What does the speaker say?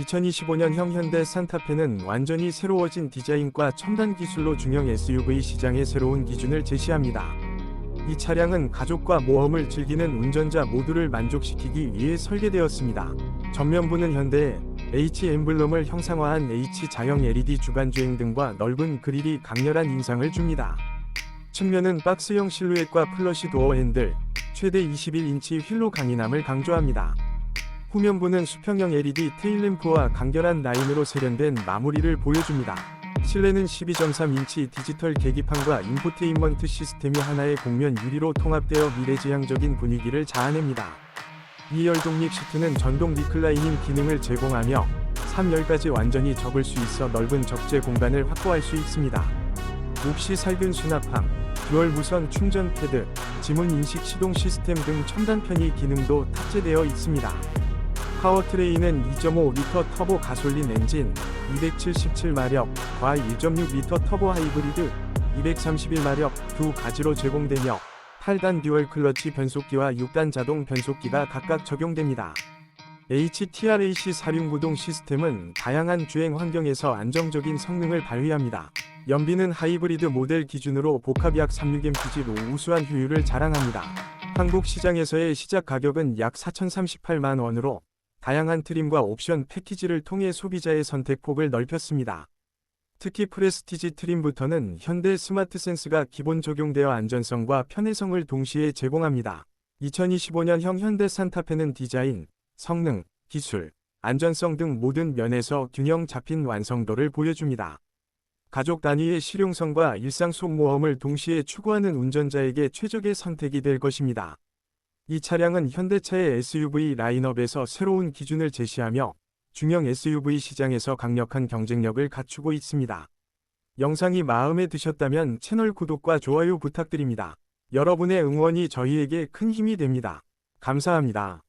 2025년 형 현대 산타페는 완전히 새로워진 디자인과 첨단 기술로 중형 SUV 시장의 새로운 기준을 제시합니다. 이 차량은 가족과 모험을 즐기는 운전자 모두를 만족시키기 위해 설계되었습니다. 전면부는 현대의 H 엠블럼을 형상화한 H 자형 LED 주간 주행 등과 넓은 그릴이 강렬한 인상을 줍니다. 측면은 박스형 실루엣과 플러시 도어 핸들, 최대 21인치 휠로 강인함을 강조합니다. 후면부는 수평형 LED 테일램프와 간결한 라인으로 세련된 마무리를 보여줍니다. 실내는 12.3인치 디지털 계기판과 인포테인먼트 시스템이 하나의 곡면 유리로 통합되어 미래지향적인 분위기를 자아냅니다. 2열 독립 시트는 전동 리클라이닝 기능을 제공하며 3열까지 완전히 접을 수 있어 넓은 적재 공간을 확보할 수 있습니다. 옵시 살균 수납함, 듀얼 무선 충전 패드, 지문 인식 시동 시스템 등 첨단 편의 기능도 탑재되어 있습니다. 파워트레인은 2.5L 터보 가솔린 엔진, 277마력, 과 1.6L 터보 하이브리드, 231마력 두 가지로 제공되며 8단 듀얼 클러치 변속기와 6단 자동 변속기가 각각 적용됩니다. HTRAC 사륜 구동 시스템은 다양한 주행 환경에서 안정적인 성능을 발휘합니다. 연비는 하이브리드 모델 기준으로 복합 약 36mpg로 우수한 효율을 자랑합니다. 한국 시장에서의 시작 가격은 약 4,038만 원으로 다양한 트림과 옵션 패키지를 통해 소비자의 선택폭을 넓혔습니다. 특히 프레스티지 트림부터는 현대 스마트 센스가 기본 적용되어 안전성과 편의성을 동시에 제공합니다. 2025년형 현대 산타페는 디자인, 성능, 기술, 안전성 등 모든 면에서 균형 잡힌 완성도를 보여줍니다. 가족 단위의 실용성과 일상 속 모험을 동시에 추구하는 운전자에게 최적의 선택이 될 것입니다. 이 차량은 현대차의 SUV 라인업에서 새로운 기준을 제시하며 중형 SUV 시장에서 강력한 경쟁력을 갖추고 있습니다. 영상이 마음에 드셨다면 채널 구독과 좋아요 부탁드립니다. 여러분의 응원이 저희에게 큰 힘이 됩니다. 감사합니다.